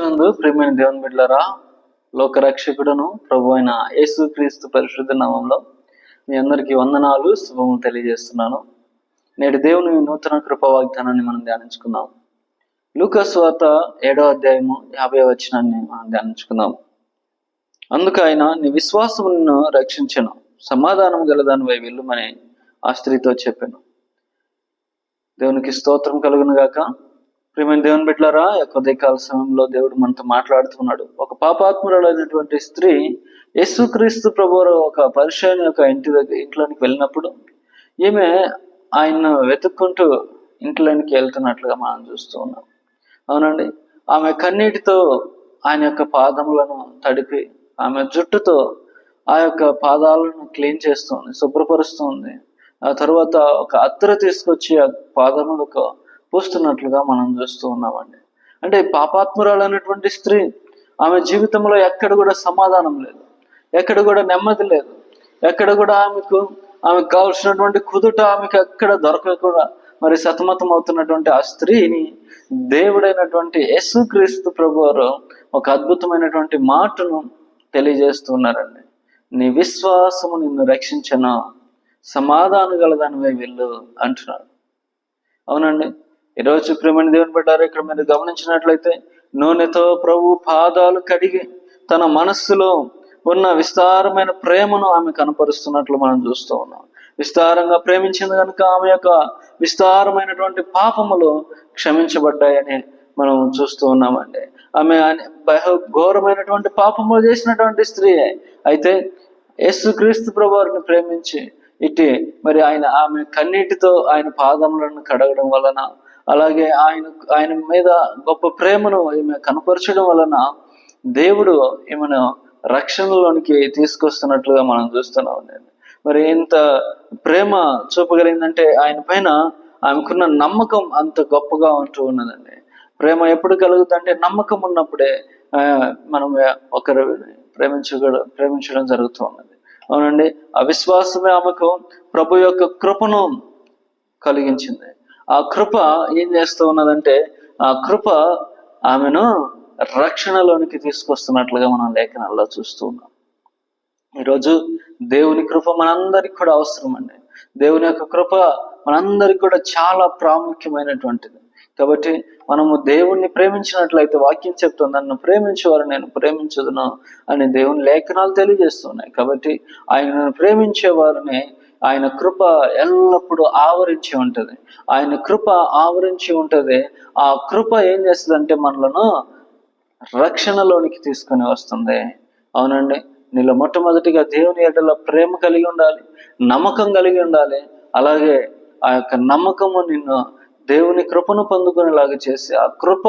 నందు ప్రేమైన దేవుని బిడ్డలారా లోకరక్షకుడును ప్రభు అయిన యేసుక్రీస్తు పరిశుద్ధ నామంలో మీ అందరికీ వందనాలు శుభములు తెలియజేస్తున్నాను. నేటి దేవుని నూతన కృప వాగ్దానాన్ని మనం ధ్యానించుకుందాం. లూకస్ వార్త ఏడో అధ్యాయము యాభై వచనాన్ని మనం ధ్యానించుకుందాం. అందుకు ఆయన నీ విశ్వాసం నిన్ను రక్షించను సమాధానం గలదానివై వెళ్ళుమని ఆ స్త్రీతో చెప్పాను. దేవునికి స్తోత్రం కలుగును గాక. ప్రియమైన దేవుని బిడ్డలారా యొక్క ఉదయకాల సమయంలో దేవుడు మనతో మాట్లాడుతున్నాడు. ఒక పాపాత్మురాలైనటువంటి స్త్రీ యేసుక్రీస్తు ప్రభు ఒక పరిచయం యొక్క ఇంటి దగ్గర ఇంట్లోనికి వెళ్ళినప్పుడు ఈమె ఆయన వెతుక్కుంటూ ఇంట్లోనికి వెళ్తున్నట్లుగా మనం చూస్తూ ఉన్నాం. అవునండి? ఆమె కన్నీటితో ఆయన యొక్క పాదములను తడిపి ఆమె జుట్టుతో ఆ యొక్క పాదాలను క్లీన్ చేస్తుంది శుభ్రపరుస్తుంది ఆ తర్వాత ఒక అత్తర తీసుకొచ్చి ఆ పాదములకు పోస్తున్నట్లుగా మనం చూస్తూ ఉన్నామండి. అంటే పాపాత్మురాలు అనేటువంటి స్త్రీ ఆమె జీవితంలో ఎక్కడ కూడా సమాధానం లేదు. ఎక్కడ కూడా నెమ్మది లేదు. ఎక్కడ కూడా ఆమెకు ఆమెకు కావలసినటువంటి కుదుట ఆమెకు ఎక్కడ దొరకకుండా మరి సతమతం అవుతున్నటువంటి ఆ స్త్రీని దేవుడైనటువంటి యేసుక్రీస్తు ప్రభు వారు ఒక అద్భుతమైనటువంటి మాటను తెలియజేస్తున్నారండి. నీ విశ్వాసము నిన్ను రక్షించను. సమాధానం గలదానివై వెళ్ళు అంటున్నాడు అవునండి. ఈరోజు ప్రేమని దేవుని పెట్టారు ఇక్కడ మీరు గమనించినట్లయితే నూనెతో ప్రభు పాదాలు కడిగి తన మనస్సులో ఉన్న విస్తారమైన ప్రేమను ఆమె కనపరుస్తున్నట్లు మనం చూస్తూ ఉన్నాం. విస్తారంగా ప్రేమించింది కనుక ఆమె యొక్క విస్తారమైనటువంటి పాపములు క్షమించబడ్డాయని మనం చూస్తూ ఉన్నామండి. ఆమె బహు ఘోరమైనటువంటి పాపములు చేసినటువంటి స్త్రీ అయితే యేసుక్రీస్తు ప్రభువారిని ప్రేమించి ఇట్టి మరి ఆయన ఆమె కన్నీటితో ఆయన పాదములను కడగడం వలన అలాగే ఆయన ఆయన మీద గొప్ప ప్రేమను ఈమె కనపరచడం వలన దేవుడు ఈమెను రక్షణలోనికి తీసుకొస్తున్నట్లుగా మనం చూస్తున్నాం అండి. మరి ఇంత ప్రేమ చూపగలిగిందంటే ఆయన పైన ఆమెకున్న నమ్మకం అంత గొప్పగా ఉంటూ ఉన్నదండి. ప్రేమ ఎప్పుడు కలుగుతుందంటే నమ్మకం ఉన్నప్పుడే ఆ, మనం ఒకరు ప్రేమించగల ప్రేమించడం జరుగుతూ ఉన్నది. అవునండి అవిశ్వాసమే ఆమెకు ప్రభు యొక్క కృపను కలిగించింది. ఆ కృప ఏం చేస్తూ ఉన్నదంటే ఆ కృప ఆమెను రక్షణలోనికి తీసుకొస్తున్నట్లుగా మనం లేఖనాల్లో చూస్తూ ఉన్నాం. ఈరోజు దేవుని కృప మనందరికి కూడా అవసరం అండి దేవుని యొక్క కృప మనందరికి కూడా చాలా ప్రాముఖ్యమైనటువంటిది. కాబట్టి మనము దేవుణ్ణి ప్రేమించినట్లయితే వాక్యం చెప్తుంది నన్ను ప్రేమించేవారు నేను ప్రేమించదును అని దేవుని లేఖనాలు తెలియజేస్తున్నాయి. కాబట్టి ఆయనను ప్రేమించేవారిని ఆయన కృప ఎల్లప్పుడూ ఆవరించి ఉంటుంది. ఆయన కృప ఆవరించి ఉంటుంది. ఆ కృప ఏం చేస్తుందంటే మనలను రక్షణలోనికి తీసుకొని వస్తుంది. అవునండి. నీలో మొట్టమొదటిగా దేవుని ఎడల ప్రేమ కలిగి ఉండాలి నమ్మకం కలిగి ఉండాలి. అలాగే ఆ యొక్క నమ్మకము నిన్ను దేవుని కృపను పొందుకునేలాగా చేసి ఆ కృప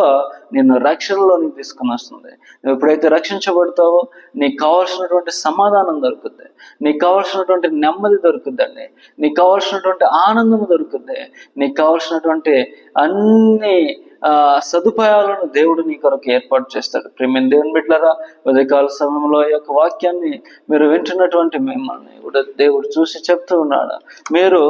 నిన్ను రక్షణలోనికి తీసుకుని వస్తుంది. నువ్వు ఎప్పుడైతే రక్షించబడతావో నీకు కావాల్సినటువంటి సమాధానం దొరుకుద్ది. నీకు కావాల్సినటువంటి నెమ్మది దొరుకుద్దండి. నీకు కావాల్సినటువంటి ఆనందం దొరుకుద్ది. నీకు కావాల్సినటువంటి అన్ని ఆ సదుపాయాలను దేవుడు నీ కొరకు ఏర్పాటు చేస్తాడు. ప్రేమ దేవుని బిడ్డలరా ఉదయకాల సమయంలో యొక్క వాక్యాన్ని మీరు వింటున్నటువంటి మిమ్మల్ని దేవుడు చూసి చెప్తూ ఉన్నాడు. మీరు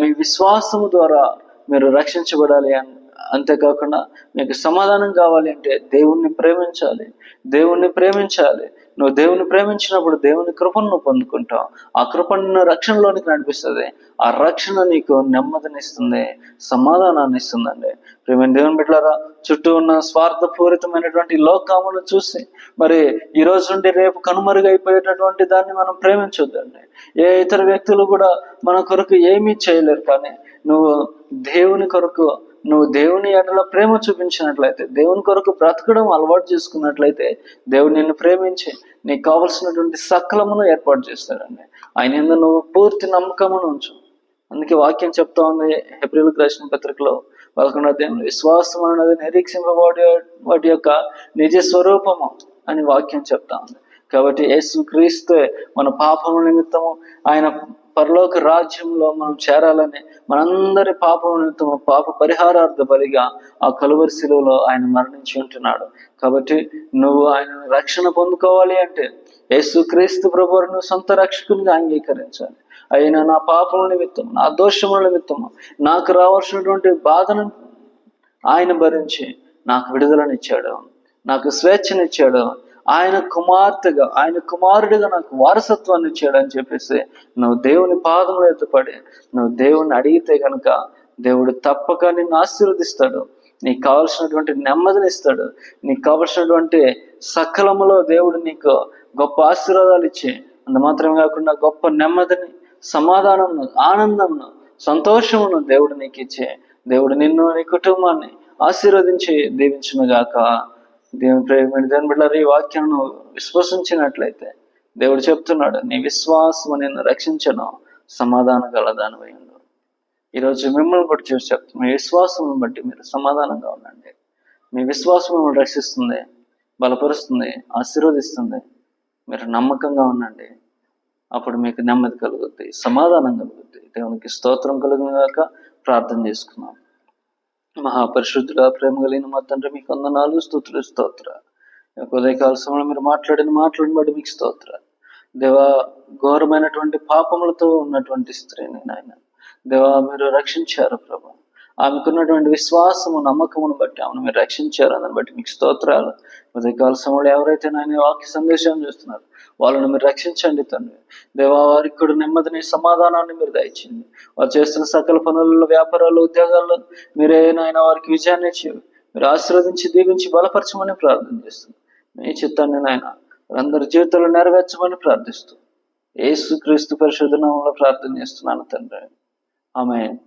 మీ విశ్వాసము ద్వారా మీరు రక్షించబడాలి అని అంతేకాకుండా మీకు సమాధానం కావాలి అంటే దేవుణ్ణి ప్రేమించాలి. దేవుణ్ణి ప్రేమించాలి. నువ్వు దేవుని ప్రేమించినప్పుడు దేవుని కృపను నువ్వు పొందుకుంటావు. ఆ కృప నిన్ను రక్షణలోనికి నడిపిస్తుంది. ఆ రక్షణ నీకు నెమ్మదినిస్తుంది సమాధానాన్ని ఇస్తుందండి ప్రేమ దేవుని బిడ్డలారా చుట్టూ ఉన్న స్వార్థపూరితమైనటువంటి లోకామును చూసి మరి ఈ రోజు నుండి రేపు కనుమరుగైపోయేటటువంటి దాన్ని మనం ప్రేమించొద్దండి. ఏ ఇతర వ్యక్తులు కూడా మన కొరకు ఏమీ చేయలేరు కానీ నువ్వు దేవుని కొరకు నువ్వు దేవుని ఎడల ప్రేమ చూపించినట్లయితే దేవుని కొరకు బ్రతకడం అలవాటు చేసుకున్నట్లయితే దేవుడు నిన్ను ప్రేమించి నీకు కావలసినటువంటి సకలమును ఏర్పాటు చేస్తాడండి. ఆయన ఎందు నువ్వు పూర్తి నమ్మకమును ఉంచు. అందుకే వాక్యం చెప్తా ఉంది ఏప్రిల్ రాసిన పత్రికలో పదకొండో అధ్యాయంలో విశ్వాసం అన్నది నిరీక్షింపబడి వాటి యొక్క నిజ స్వరూపము అని వాక్యం చెప్తా ఉంది. కాబట్టి యేసు క్రీస్తే మన పాపము నిమిత్తము ఆయన పరలోక రాజ్యంలో మనం చేరాలని మనందరి పాపం నిమిత్తం పాప పరిహారార్థ బలిగా ఆ కలువరి శిలువలో ఆయన మరణించి ఉంటున్నాడు. కాబట్టి నువ్వు ఆయన రక్షణ పొందుకోవాలి అంటే యేసు క్రీస్తు ప్రభువును సొంత రక్షకునిగా అంగీకరించాలి. అయినా నా పాపముల నిమిత్తం నా దోషముల నిమిత్తం నాకు రావాల్సినటువంటి బాధను ఆయన భరించి నాకు విడుదలనిచ్చాడు నాకు స్వేచ్ఛనిచ్చాడు ఆయన కుమార్తెగా ఆయన కుమారుడిగా నాకు వారసత్వాన్ని ఇచ్చాడని చెప్పేసి నువ్వు దేవుని పాదములు ఎత్తుపడి నువ్వు దేవుని అడిగితే కనుక దేవుడు తప్పక నిన్ను ఆశీర్వదిస్తాడు. నీకు కావలసినటువంటి నెమ్మదిని ఇస్తాడు. నీకు కావలసినటువంటి సకలములో దేవుడు నీకు గొప్ప ఆశీర్వాదాలు ఇచ్చి అంత మాత్రమే కాకుండా గొప్ప నెమ్మదిని సమాధానమును ఆనందమును సంతోషమును దేవుడు నీకు ఇచ్చే దేవుడు నిన్ను నీ కుటుంబాన్ని ఆశీర్వదించి దీవించును గాక దేవుని ప్రేమ దేవుని బిడ్డారు ఈ వాక్యాన్ని విశ్వసించినట్లయితే దేవుడు చెప్తున్నాడు నీ విశ్వాసం నిన్ను రక్షించను సమాధాన గలదానివై ఉండు ఈరోజు మిమ్మల్ని కూడా చూసి చెప్తాను మీ విశ్వాసం బట్టి మీరు సమాధానంగా ఉండండి. మీ విశ్వాసం మిమ్మల్ని రక్షిస్తుంది బలపరుస్తుంది ఆశీర్వదిస్తుంది. మీరు నమ్మకంగా ఉండండి. అప్పుడు మీకు నెమ్మది కలుగుద్ది సమాధానం కలుగుద్ది. దేవునికి స్తోత్రం కలుగుగాక ప్రార్థన చేసుకున్నాం మహాపరిశుద్ధుడ ప్రేమ కలిగిన మా తండ్రి మీకు వందనాలు స్థుతులు స్తోత్ర. ఉదయకాల సమయంలో మీరు మాట్లాడిన మాట్లాడిన బట్టి మీకు స్తోత్ర. దేవా ఘోరమైనటువంటి పాపములతో ఉన్నటువంటి స్త్రీని నాయన. దేవా మీరు రక్షించారు ప్రభు. ఆమెకున్నటువంటి విశ్వాసము నమ్మకమును బట్టి ఆమెను మీరు రక్షించారు దాన్ని బట్టి మీకు స్తోత్రాలు. ఉదయకాల సమయంలో ఎవరైతే నాయన వాక్య సందేశం చేస్తున్నారు వాళ్ళని మీరు రక్షించండి తండ్రి. దేవా వారికి కూడా నెమ్మదిని సమాధానాన్ని మీరు దయచింది వారు చేస్తున్న సకల పనులలో వ్యాపారాలు ఉద్యోగాల్లో మీరే నాయన వారికి విజయాన్ని చేయవు మీరు ఆశీర్వదించి దీవించి బలపరచమని ప్రార్థన చేస్తుంది మీ చిత్తాన్ని నాయన అందరి జీవితంలో నెరవేర్చమని ప్రార్థిస్తూ ఏసుక్రీస్తు క్రీస్తు ప్రార్థన చేస్తున్నాను తండ్రి. ఆమె